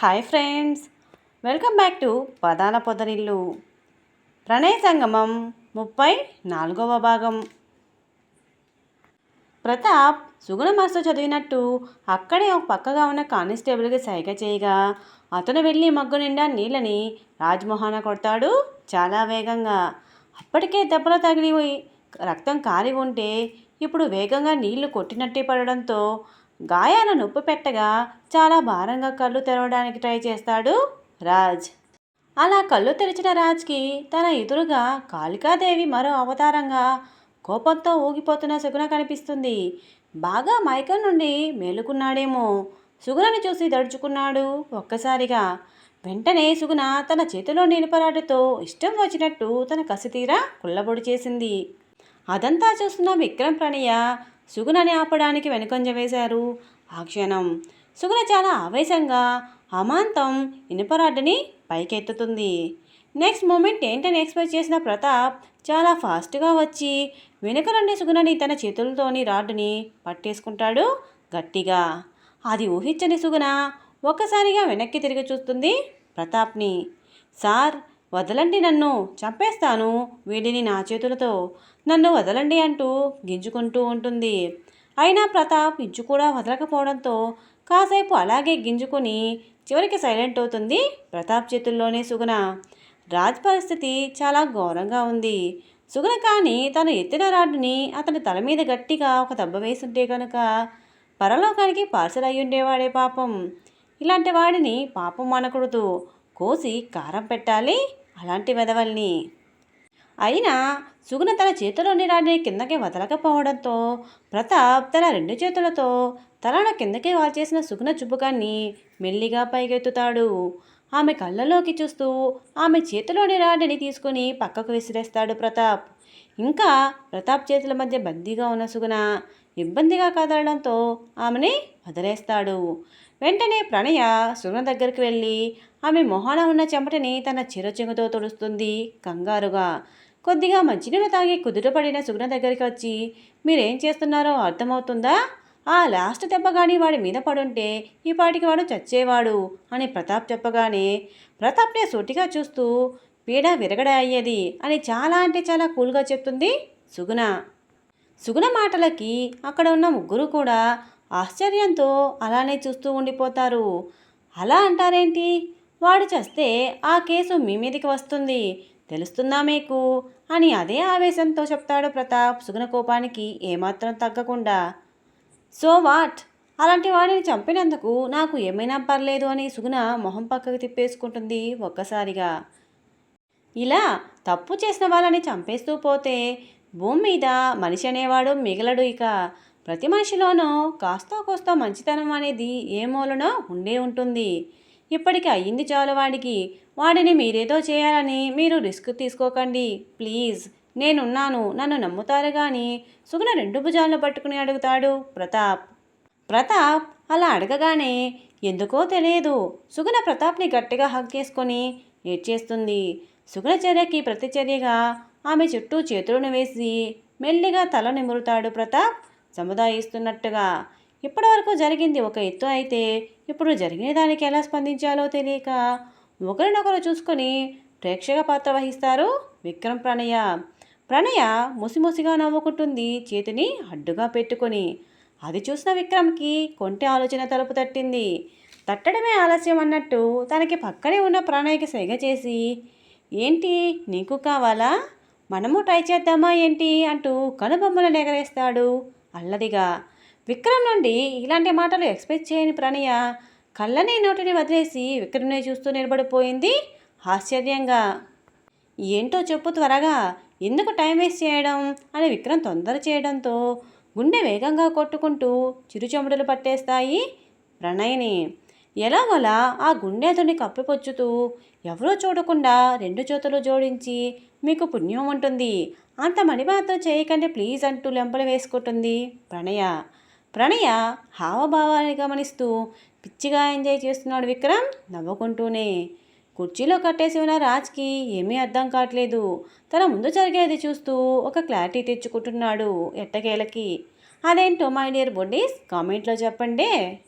Hi friends welcome back to పదాల పొదరిల్లు. ప్రణయ సంగమం ముప్పై నాలుగవ భాగం. ప్రతాప్ సుగుణ మాస్టర్ చదివినట్టు అక్కడే ఒక పక్కగా ఉన్న కానిస్టేబుల్కి సైగ చేయగా అతను వెళ్ళి మగ్గు నిండా నీళ్ళని రాజ్మోహన కొడతాడు చాలా వేగంగా. అప్పటికే దెబ్బలు తగిలి రక్తం కారి ఉంటే ఇప్పుడు వేగంగా నీళ్ళు కొట్టినట్టే పడడంతో గాయాల నొప్పి పెట్టగా చాలా భారంగా కళ్ళు తెరవడానికి ట్రై చేస్తాడు రాజ్. అలా కళ్ళు తెరిచిన రాజ్కి తన ఎదురుగా కాళికాదేవి మరో అవతారంగా కోపంతో ఊగిపోతున్న సుగుణ కనిపిస్తుంది. బాగా మైకం నుండి మేలుకున్నాడేమో. సుగుణని చూసి దడుచుకున్నాడు ఒక్కసారిగా. వెంటనే సుగుణ తన చేతిలో నిలపరాటతో ఇష్టం వచ్చినట్టు తన కసితీరా కుళ్ళబొడి చేసింది. అదంతా చూస్తున్న విక్రమ్ ప్రణయ సుగుణని ఆపడానికి వెనుకంజ వేశారు. ఆ క్షణం సుగుణ చాలా ఆవేశంగా అమాంతం ఇనుపరాడ్డని పైకెత్తుతుంది. నెక్స్ట్ మూమెంట్ ఏంటని ఎక్స్పెక్ట్ చేసిన ప్రతాప్ చాలా ఫాస్ట్గా వచ్చి వెనుక నుండి సుగుణని తన చేతులతోని రాడ్డుని పట్టేసుకుంటాడు గట్టిగా. అది ఊహించని సుగుణ ఒక్కసారిగా వెనక్కి తిరిగి చూస్తుంది ప్రతాప్ని. సార్ వదలండి నన్ను చంపేస్తాను వీడిని నా చేతులతో. నన్ను వదలండి అంటూ గింజుకుంటూ ఉంటుంది. అయినా ప్రతాప్ ఇజ్జు కూడా వదలకపోవడంతో కాసేపు అలాగే గింజుకొని చివరికి సైలెంట్ అవుతుంది ప్రతాప్ చేతుల్లోనే సుగుణ. రాజ్ పరిస్థితి చాలా ఘోరంగా ఉంది. సుగుణ కానీ తను ఎత్తిన రాడ్డుని అతని తల మీద గట్టిగా ఒక దెబ్బ వేసుంటే కనుక పరలోకానికి పార్సల్ అయ్యుండేవాడే పాపం. ఇలాంటి వాడిని పాపం అనకూడదు. కోసి కారం పెట్టాలి అలాంటి వెదవల్ని. అయినా సుగుణ తన చేతిలోని రాడిని కిందకి వదలకపోవడంతో ప్రతాప్ తన రెండు చేతులతో తలను కిందకి వాల్చేసిన సుగుణ చుబుకాన్ని మెల్లిగా పైకెత్తుతాడు. ఆమె కళ్ళలోకి చూస్తూ ఆమె చేతిలోని రాడిని తీసుకుని పక్కకు విసిరేస్తాడు ప్రతాప్. ఇంకా ప్రతాప్ చేతుల మధ్య బందీగా ఉన్న సుగుణ ఇబ్బందిగా కదలడంతో ఆమెని వదిలేస్తాడు. వెంటనే ప్రణయ సుగుణ దగ్గరికి వెళ్ళి ఆమె మొహాన ఉన్న చెమటని తన చిరచెంగుతో తుడుస్తుంది కంగారుగా. కొద్దిగా మంచినీళ్ళు తాగి కుదుటపడిన సుగుణ దగ్గరికి వచ్చి మీరేం చేస్తున్నారో అర్థమవుతుందా? ఆ లాస్ట్ దెబ్బ కానీ వాడి మీద పడుంటే ఈ పాటికి వాడు చచ్చేవాడు అని ప్రతాప్ చెప్పగానే ప్రతాప్నే సూటిగా చూస్తూ పీడ విరగడ అయ్యేది అని చాలా అంటే చాలా కూల్గా చెప్తుంది సుగుణ. సుగుణ మాటలకి అక్కడ ఉన్న ముగ్గురు కూడా ఆశ్చర్యంతో అలానే చూస్తూ ఉండిపోతారు. అలా అంటారేంటి? వాడు చేస్తే ఆ కేసు మీ మీదకి వస్తుంది. తెలుస్తుందా మీకు? అని అదే ఆవేశంతో చెప్తాడు ప్రతాప్ సుగుణ కోపానికి ఏమాత్రం తగ్గకుండా. So what? అలాంటి వాడిని చంపినందుకు నాకు ఏమైనా పర్లేదు అని సుగుణ మొహం పక్కకు తిప్పేసుకుంటుంది ఒక్కసారిగా. ఇలా తప్పు చేసిన వాళ్ళని చంపేస్తూ పోతే భూమి మీద మనిషి అనేవాడు మిగలడు ఇక. ప్రతి మనిషిలోనూ కాస్త కోస్త మంచితనం అనేది ఏ మూలనో ఉండే ఉంటుంది. ఇప్పటికి అయ్యింది చాలు వాడికి. వాడిని మీరేదో చేయాలని మీరు రిస్క్ తీసుకోకండి. ప్లీజ్ నేనున్నాను నన్ను నమ్ముతారు కానీ సుగుణ రెండు భుజాలను పట్టుకుని అడుగుతాడు ప్రతాప్. ప్రతాప్ అలా అడగగానే ఎందుకో తెలియదు. సుగుణ ప్రతాప్ని గట్టిగా హగ్ చేసుకొని ఏడ్చేస్తుంది. సుగుణ చర్యకి ప్రతిచర్యగా ఆమె చుట్టూ చేతులను వేసి మెల్లిగా తల నిమురుతాడు ప్రతాప్. సముదాయిస్తున్నట్టుగా ఇప్పటివరకు జరిగింది ఒక ఎత్తు అయితే ఇప్పుడు జరిగిన దానికి ఎలా స్పందించాలో తెలియక ఒకరినొకరు చూసుకొని ప్రేక్షక పాత్ర వహిస్తారు విక్రమ్ ప్రణయ. ప్రణయ ముసిముసిగా నవ్వుకుంటుంది చేతిని అడ్డుగా పెట్టుకొని. అది చూసిన విక్రమ్కి కొంటె ఆలోచన తలుపు తట్టింది. తట్టడమే ఆలస్యం అన్నట్టు తనకి పక్కనే ఉన్న ప్రణయ్కి సైగ చేసి ఏంటి నీకు కావాలా? మనము ట్రై చేద్దామా ఏంటి? అంటూ కనుబొమ్మలను ఎగరేస్తాడు. అల్లదిగా. విక్రమ్ నుండి ఇలాంటి మాటలు ఎక్స్పెక్ట్ చేయని ప్రణయ కళ్ళని నోటిని వదిలేసి విక్రమ్ని చూస్తూ నిలబడిపోయింది ఆశ్చర్యంగా ఏంటో చెప్పు త్వరగా. ఎందుకు టైం వేస్ట్ చేయడం అని విక్రమ్ తొందర చేయడంతో గుండె వేగంగా కొట్టుకుంటూ చిరుచముడులు పట్టేస్తాయి ప్రణయ్ని. ఎలాగోలా ఆ గుండెతోని కప్పిపొచ్చుతూ ఎవరో చూడకుండా రెండు చేతులు జోడించి మీకు పుణ్యం ఉంటుంది. అంత మణిబాతో చేయకండి ప్లీజ్ అంటూ లెంపలు వేసుకుంటుంది ప్రణయ. ప్రణయ హావభావాన్ని గమనిస్తూ పిచ్చిగా ఎంజాయ్ చేస్తున్నాడు విక్రమ్ నవ్వుకుంటూనే. కుర్చీలో కట్టేసి ఉన్న రాజ్కి ఏమీ అర్థం కావట్లేదు. తన ముందు జరిగేది చూస్తూ ఒక క్లారిటీ తెచ్చుకుంటున్నాడు ఎట్టకేలకి. అదేంటో మై డియర్ బొడ్డీస్ కామెంట్లో చెప్పండి.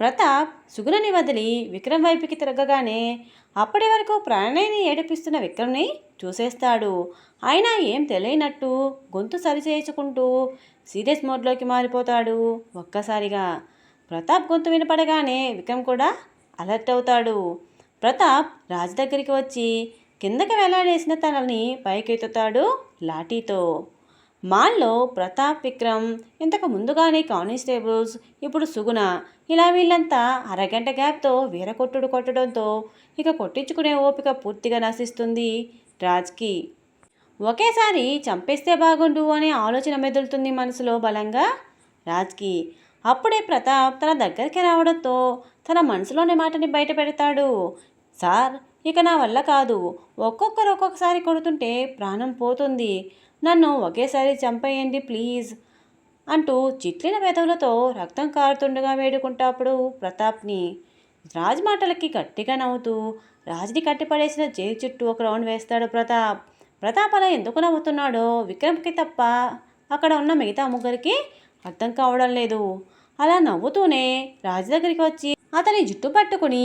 ప్రతాప్ సుగుణని వదిలి విక్రమ్ వైపుకి తిరగగానే అప్పటి వరకు ప్రణయ్ని ఏడిపిస్తున్న విక్రమ్ని చూసేస్తాడు. అయినా ఏం తెలియనట్టు గొంతు సరిచేసుకుంటూ సీరియస్ మోడ్లోకి మారిపోతాడు ఒక్కసారిగా. ప్రతాప్ గొంతు వినపడగానే విక్రమ్ కూడా అలర్ట్ అవుతాడు. ప్రతాప్ రాజు దగ్గరికి వచ్చి కిందకి వేలాడేసిన తనని పైకెత్తుతాడు లాఠీతో. మాల్లో ప్రతాప్ విక్రమ్ ఇంతకు ముందుగానే కానిస్టేబుల్స్ ఇప్పుడు సుగుణ. ఇలా వీళ్ళంతా అరగంట గ్యాప్తో వీరకొట్టుడు కొట్టడంతో ఇక కొట్టించుకునే ఓపిక పూర్తిగా నశిస్తుంది రాజ్కి. ఒకేసారి చంపేస్తే బాగుండు అనే ఆలోచన మెదులుతుంది మనసులో బలంగా రాజ్కి. అప్పుడే ప్రతాప్ తన దగ్గరికి రావడంతో తన మనసులోని మాటని బయట పెడతాడు. సార్ ఇక నా వల్ల కాదు. ఒక్కొక్కరు ఒక్కొక్కసారి కొడుతుంటే ప్రాణం పోతుంది. నన్ను ఒకేసారి చంపేయండి ప్లీజ్ అంటూ చిట్లిన పెదవులతో రక్తం కారుతుండగా వేడుకుంటాప్పుడు ప్రతాప్ని రాజ్ మాటలకి గట్టిగా నవ్వుతూ రాజుని కట్టిపడేసిన జైలు చుట్టూ ఒక రౌండ్ వేస్తాడు ప్రతాప్. ప్రతాప్ అలా ఎందుకు నవ్వుతున్నాడో విక్రమ్కి తప్ప అక్కడ ఉన్న మిగతా ముగ్గురికి అర్థం కావడం లేదు. అలా నవ్వుతూనే రాజు దగ్గరికి వచ్చి అతని జుట్టు పట్టుకుని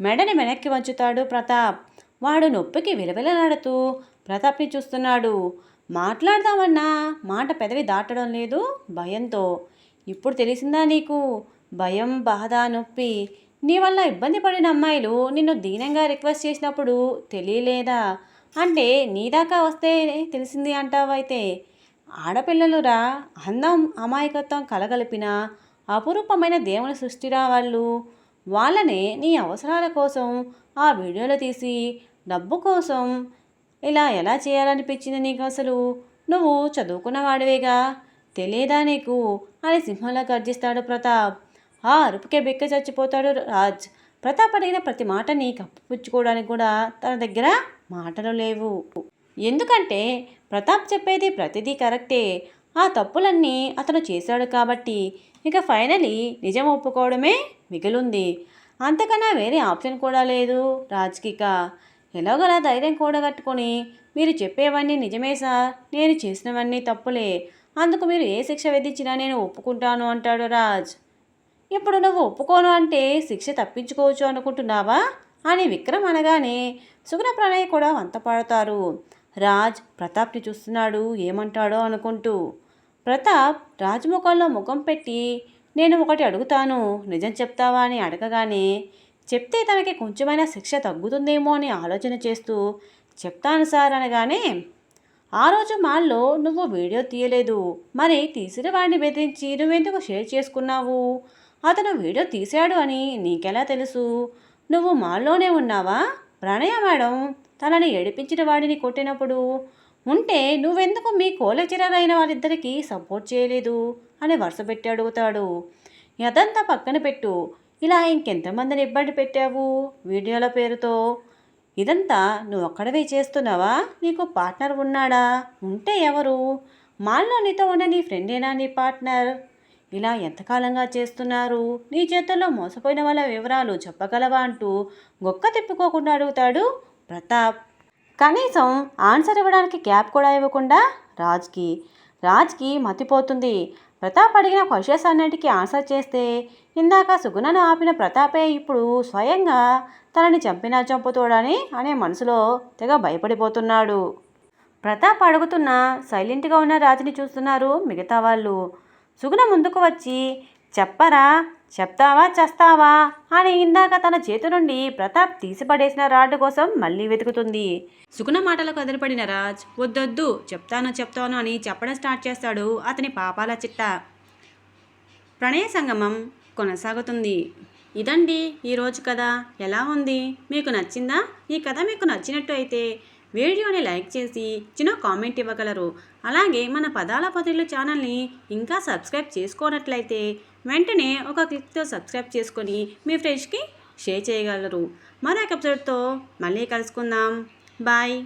మెడని వెనక్కి వంచుతాడు ప్రతాప్. వాడు నొప్పికి విలవిలలాడుతూ ప్రతాప్ని చూస్తున్నాడు. మాట్లాడదామన్నా. మాట పెదవి దాటడం లేదు. భయంతో ఇప్పుడు తెలిసిందా నీకు? భయం బాధ నొప్పి. నీ వల్ల ఇబ్బంది పడిన అమ్మాయిలు నిన్ను దీనంగా రిక్వెస్ట్ చేసినప్పుడు తెలియలేదా? అంటే నీ దాకా వస్తే తెలిసింది అంటావైతే ఆడపిల్లలురా అందం అమాయకత్వం కలగలిపిన అపురూపమైన దేవుని సృష్టిరా వాళ్ళు. వాళ్ళనే నీ అవసరాల కోసం ఆ వీడియోలు తీసి డబ్బు కోసం ఇలా ఎలా చేయాలనిపించింది నీకు అసలు? నువ్వు చదువుకున్నవాడివేగా తెలియదా నీకు? అని సింహంలా గర్జిస్తాడు ప్రతాప్. ఆ అరుపుకే బెక్క చచ్చిపోతాడు రాజ్. ప్రతాప్ అడిగిన ప్రతి మాటని కప్పిపుచ్చుకోవడానికి కూడా తన దగ్గర మాటలు లేవు. ఎందుకంటే ప్రతాప్ చెప్పేది ప్రతిదీ కరెక్టే. ఆ తప్పులన్నీ అతను చేశాడు కాబట్టి ఇక ఫైనలీ నిజం ఒప్పుకోవడమే మిగిలింది. అంతకన్నా వేరే ఆప్షన్ కూడా లేదు రాజ్కిక. ఎలాగోలా ధైర్యం కూడగట్టుకొని మీరు చెప్పేవన్నీ నిజమే సార్. నేను చేసినవన్నీ తప్పులే. అందుకు మీరు ఏ శిక్ష విధించినా నేను ఒప్పుకుంటాను అంటాడు రాజ్. ఇప్పుడు నువ్వు ఒప్పుకోను అంటే శిక్ష తప్పించుకోవచ్చు అనుకుంటున్నావా? అని విక్రమ్ అనగానే సుగుణ ప్రణయ్ కూడా వంత పాడతారు. రాజ్ ప్రతాప్ని చూస్తున్నాడు ఏమంటాడో అనుకుంటూ. ప్రతాప్ రాజ్ ముఖంలో ముఖం పెట్టి నేను ఒకటి అడుగుతాను నిజం చెప్తావా అని అడగగానే చెప్తే తనకి కొంచెమైనా శిక్ష తగ్గుతుందేమో అని ఆలోచన చేస్తూ చెప్తాను సార్ అనగానే ఆ రోజు మాల్లో నువ్వు వీడియో తీయలేదు. మరి తీసిన వాడిని బెదిరించి నువ్వెందుకు షేర్ చేసుకున్నావు? అతను వీడియో తీశాడు అని నీకెలా తెలుసు? నువ్వు మాల్లోనే ఉన్నావా? ప్రణయ మేడం తనని ఏడిపించిన వాడిని కొట్టినప్పుడు ఉంటే నువ్వెందుకు మీ కోలెక్చరర్ అయిన వాళ్ళిద్దరికీ సపోర్ట్ చేయలేదు? అని వరుస పెట్టి అడుగుతాడు. అదంతా పక్కన పెట్టు. ఇలా ఇంకెంతమందిని ఇబ్బంది పెట్టావు? వీడియోల పేరుతో. ఇదంతా నువ్వు ఒక్కడవే చేస్తున్నావా? నీకు పార్ట్నర్ ఉన్నాడా? ఉంటే ఎవరు? మాల్లో నీతో ఉన్న నీ ఫ్రెండేనా నీ పార్ట్నర్? ఇలా ఎంతకాలంగా చేస్తున్నారు? నీ చేతుల్లో మోసపోయిన వాళ్ళ వివరాలు చెప్పగలవా అంటూ గొక్క తిప్పుకోకుండా అడుగుతాడు ప్రతాప్. కనీసం ఆన్సర్ ఇవ్వడానికి గ్యాప్ కూడా ఇవ్వకుండా రాజ్కి. రాజ్కి మతిపోతుంది. ప్రతాప్ అడిగిన క్వశ్చన్స్ అన్నిటికీ ఆన్సర్ చేస్తే ఇందాక సుగుణను ఆపిన ప్రతాపే ఇప్పుడు స్వయంగా తనని చంపినా చంపుతోడని అనే మనసులో తెగ భయపడిపోతున్నాడు. ప్రతాప్ అడుగుతున్న సైలెంట్గా ఉన్న రాజుని చూస్తున్నారు మిగతా వాళ్ళు. సుగుణ ముందుకు వచ్చి చెప్పరా చెప్తావా చేస్తావా అని ఇందాక తన చేతి నుండి ప్రతాప్ తీసిపడేసిన రాడ్డు కోసం మళ్ళీ వెతుకుతుంది. సుగుణ మాటలకు అదిరిపడిన రాజ్ వద్దొద్దు చెప్తాను చెప్తాను అని చెప్పడం స్టార్ట్ చేస్తాడు అతని పాపాల చిట్ట. ప్రణయ సంగమం కొనసాగుతుంది. ఇదండి ఈరోజు కథ. ఎలా ఉంది? మీకు నచ్చిందా? ఈ కథ మీకు నచ్చినట్టు అయితే వీడియోని లైక్ చేసి చిన్న కామెంట్ ఇవ్వగలరు. అలాగే మన పదాల పదులు ఛానల్ని ఇంకా సబ్స్క్రైబ్ చేసుకోనట్లయితే వెంటనే ఒక క్లిక్తో సబ్స్క్రైబ్ చేసుకొని మీ ఫ్రెండ్స్కి షేర్ చేయగలరు. మరొక ఎపిసోడ్తో మళ్ళీ కలుసుకుందాం. బాయ్.